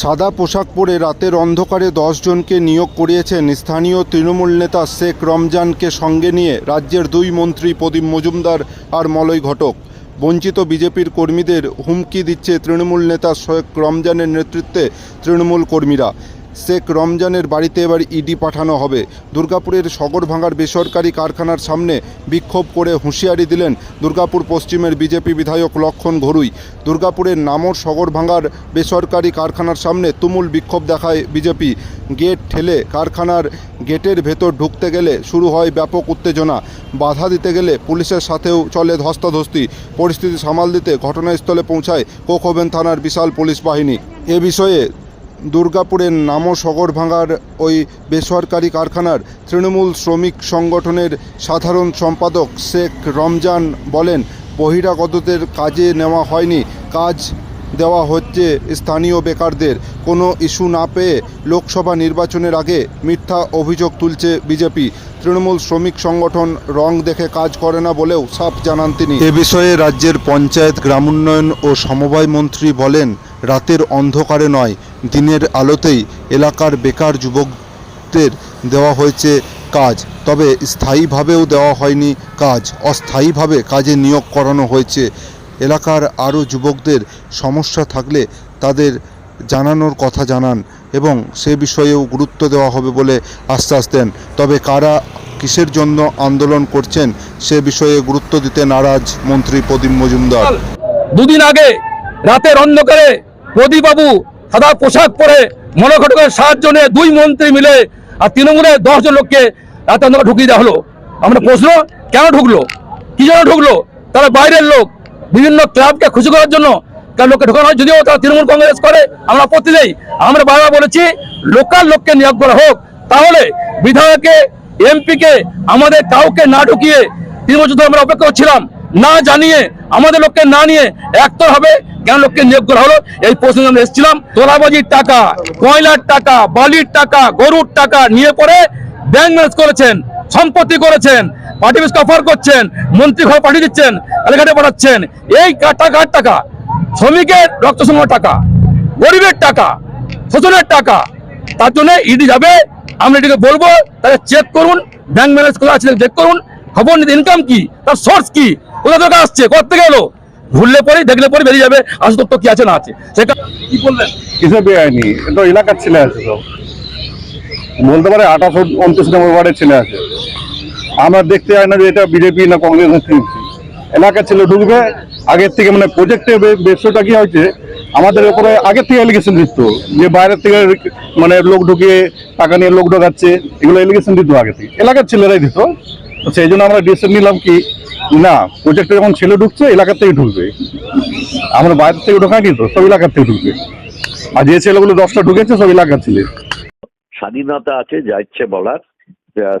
সাদা পোশাক পরে রাতের অন্ধকারে জনকে নিয়োগ করিয়েছেন স্থানীয় তৃণমূল নেতা শেখ রমজানকে সঙ্গে নিয়ে রাজ্যের দুই মন্ত্রী প্রদীপ মজুমদার আর মলয় ঘটক। বঞ্চিত বিজেপির কর্মীদের হুমকি দিচ্ছে তৃণমূল নেতা শেখ রমজানের নেতৃত্বে তৃণমূল কর্মীরা। শেখ রমজানের বাড়িতে এবার ইডি পাঠানো হবে। দুর্গাপুরের সগরভাঙার বেসরকারি কারখানার সামনে বিক্ষোভ করে হুঁশিয়ারি দিলেন দুর্গাপুর পশ্চিমের বিজেপি বিধায়ক লক্ষণ ঘরুই। দুর্গাপুরের নামর সগরভাঙার বেসরকারি কারখানার সামনে তুমুল বিক্ষোভ দেখায় বিজেপি। গেট ঠেলে কারখানার গেটের ভেতর ঢুকতে গেলে শুরু হয় ব্যাপক উত্তেজনা। বাধা দিতে গেলে পুলিশের সাথেও চলে ধস্তাধস্তি। পরিস্থিতি সামাল দিতে ঘটনাস্থলে পৌঁছায় কোকোবেন থানার বিশাল পুলিশ বাহিনী। এ বিষয়ে দুর্গাপুরের নামো সগরভাঙার ওই বেসরকারি কারখানার তৃণমূল শ্রমিক সংগঠনের সাধারণ সম্পাদক শেখ রমজান বলেন, বহিরাগতদের কাজে নেওয়া হয়নি, কাজ দেওয়া হচ্ছে স্থানীয় বেকারদের। কোনো ইস্যু না পেয়ে লোকসভা নির্বাচনের আগে মিথ্যা অভিযোগ তুলছে বিজেপি। তৃণমূল শ্রমিক সংগঠন রং দেখে কাজ করে না বলেও সাফ জানান তিনি। এ বিষয়ে রাজ্যের পঞ্চায়েত, গ্রামোন্নয়ন ও সমবায় মন্ত্রী বলেন, রাতের অন্ধকারে নয় দিনের আলোতেই এলাকার বেকার যুবকদের দেওয়া হয়েছে কাজ। তবে স্থায়ীভাবেও দেওয়া হয়নি কাজ। অস্থায়ীভাবে কাজে নিয়োগ করানো হয়েছে। এলাকার আরও যুবকদের সমস্যা থাকলে তাদের জানানোর কথা জানান এবং সে বিষয়েও গুরুত্ব দেওয়া হবে বলে আশ্বাস দেন। তবে কারা কিসের জন্য আন্দোলন করছেন সে বিষয়ে গুরুত্ব দিতে নারাজ মন্ত্রী প্রদীপ মজুমদার। দুদিন আগে রাতের অন্ধকারে প্রদীপবাবু সাদা পোশাক পরে মনোঘটকের সাহায্য নিয়ে দুই মন্ত্রী মিলে আর তৃণমূলের দশজন লোককে রাতে অন্ধকার ঢুকিয়ে দেওয়া হলো। আমরা প্রশ্ন, কেন ঢুকলো? কি জন্য ঢুকলো? তারা বাইরের লোক। বিভিন্ন ক্লাবকে খুশি করার জন্য তার লোককে ঢোকানো হয়। যদিও তারা তৃণমূল কংগ্রেস করে, আমরা আপত্তি নেই। আমরা বারবার বলেছি, লোকাল লোককে নিয়োগ করা হোক। তাহলে বিধায়ককে এমপিকে, আমাদের কাউকে না ঢুকিয়ে তিন বছর ধরে আমরা অপেক্ষা করছিলাম। না জানিয়ে, আমাদের লোককে না নিয়ে একতর হবে। কেন লোককে নিয়োগ করা হলো? এই প্রশ্ন আমরা এসেছিলাম তোলাবাজির টাকা, কয়লার টাকা, বালির টাকা, গরুর টাকা নিয়ে পরে ব্যাংক ম্যানেজ করেছেন, সম্পত্তি করেছেন, পার্টি অফিস অফার করছেন, মন্ত্রী ঘর পাঠিয়ে দিচ্ছেন এলাকাতে পাঠাচ্ছেন। এই কা- টাকার টাকা? শ্রমিকের রক্ত সংগ্রহ টাকা, গরিবের টাকা, শোষণের টাকা। তার জন্য ইডি যাবে। আমরা এটিকে বলব, তাকে চেক করুন, ব্যাংক ম্যানেজ করে আছে চেক করুন। খবর নিতে ইনকাম কি? তার সোর্স কি? কোথা থেকে আসছে? কোথা থেকে এলো? ঘুরলে পরে দেখলে পরে বেরিয়ে যাবে। আসল তথ্য কি আছে না আছে। সেটা কি বললেন? কিসে বেআইনি? এটা এলাকার ছেলে আছে সব। বলতে পারে আঠাশ উনত্রিশ নম্বর ওয়ার্ডের ছেলে আছে। আমরা দেখতে চাই না যে এটা বিজেপি না কংগ্রেস এলাকার ছেলে ঢুকবে, আগের থেকে মানে প্রজেক্টে ব্যবসাটা কি হয়েছে, আমাদের ওপরে আগের থেকে এলিগেশন দিত, যে বাইরের থেকে মানে লোক ঢুকিয়ে টাকা নিয়ে লোক ঢোকাচ্ছে, এগুলো এলিগেশন দিত আগে থেকে। এলাকার ছেলেরাই দিত। তো সেই জন্য আমরা ডিসিশন নিলাম কি, না প্রজেক্টে যখন ছেলে ঢুকছে, এলাকার থেকে ঢুকবে। আমরা বাইরের থেকে ঢোকাইনি তো সব এলাকার থেকে ঢুকবে। আর যে ছেলেগুলো দশটা ঢুকেছে, সব এলাকার ছেলে। স্বাধীনতা আছে, যা ইচ্ছে বলার।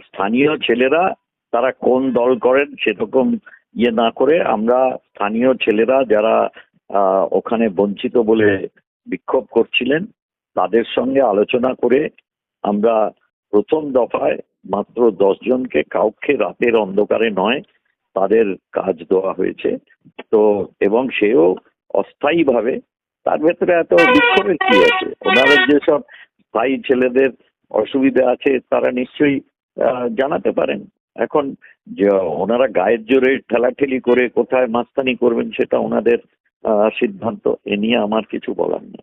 স্থানীয় ছেলেরা তারা কোন দল করেন সেরকম ইয়ে না করে আমরা স্থানীয় ছেলেরা যারা ওখানে বঞ্চিত বলে বিক্ষোভ করছিলেন, তাদের সঙ্গে আলোচনা করে আমরা প্রথম দফায় মাত্র দশ জনকে কাউকে রাতের অন্ধকারে নয়, তাদের কাজ দেওয়া হয়েছে। তো, এবং সেও অস্থায়ীভাবে, তার ভেতরে এত বিক্ষোভের কি আছে? ওনারা যেসব স্থায়ী ছেলেদের অসুবিধা আছে, তারা নিশ্চয়ই জানাতে পারেন। এখন যে ওনারা গায়ের জোরে ঠেলাঠেলি করে কোথায় মাস্তানি করবেন সেটা ওনাদের সিদ্ধান্ত। এ নিয়ে আমার কিছু বলার নেই।